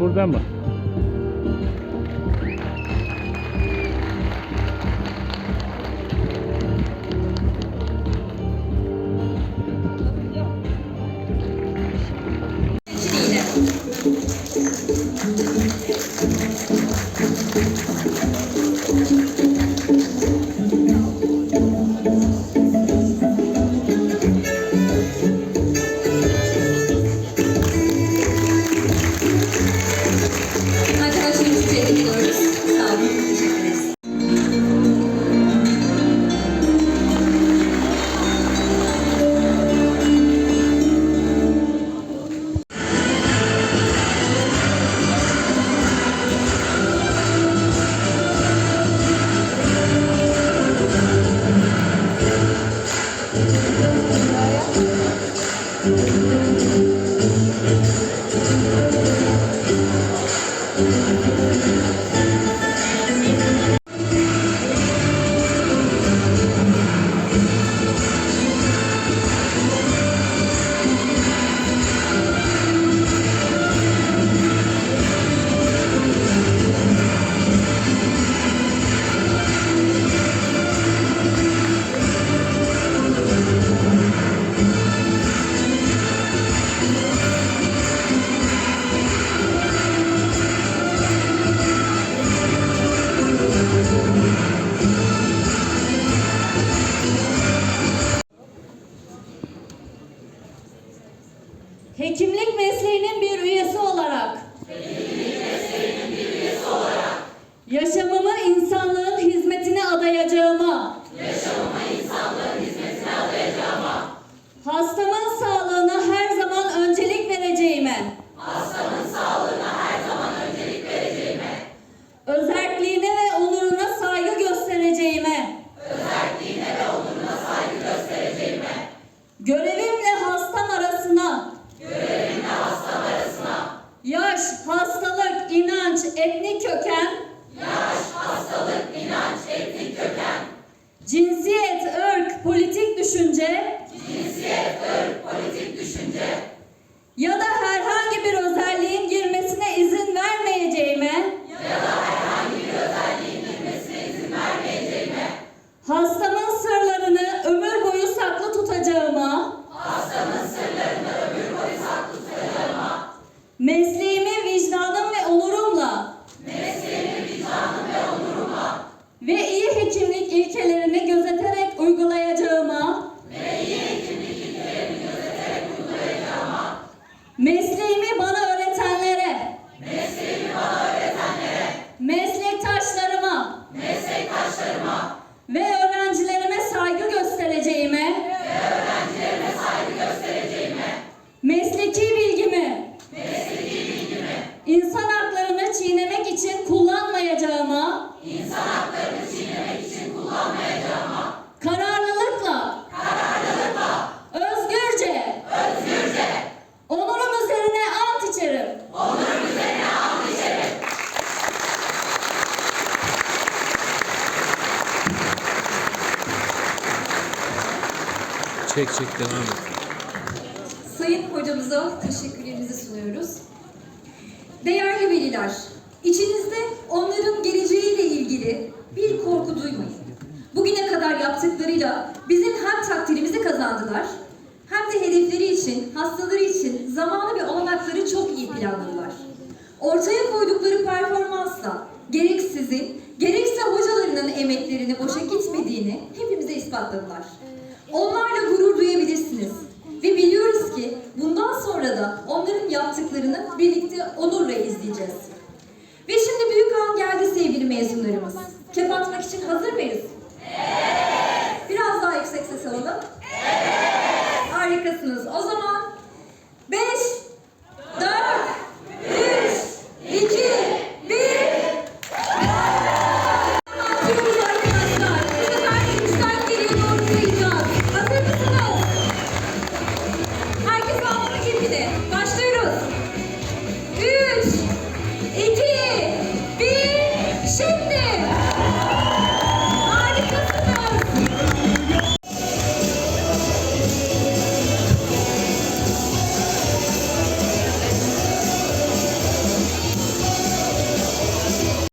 Elçin burada Thank you. Yaş, hastalık, inanç, etnik köken. Yaş, hastalık, inanç, etnik köken. Cinsiyet, ırk, politik düşünce. Cinsiyet, ırk, politik düşünce. Ya da Çek çek devam et. Sayın hocamıza teşekkürlerimizi sunuyoruz. Değerli veliler, içinizde onların geleceğiyle ilgili bir korku duymayın. Bugüne kadar yaptıklarıyla bizim hem takdirimizi kazandılar, hem de hedefleri için, hastaları için zamanı ve olanakları çok iyi planladılar. Ortaya koydukları performansla gerek sizin, gerekse hocalarının emeklerini boşa gitmediğini hepimize ispatladılar. Onlarla gurur duyabilirsiniz. Ve biliyoruz ki bundan sonra da onların yaptıklarını birlikte onurla izleyeceğiz. Ve şimdi büyük an geldi sevgili mezunlarımız. Kep atmak için hazır mıyız? Evet. Biraz daha yüksek ses alalım. Evet.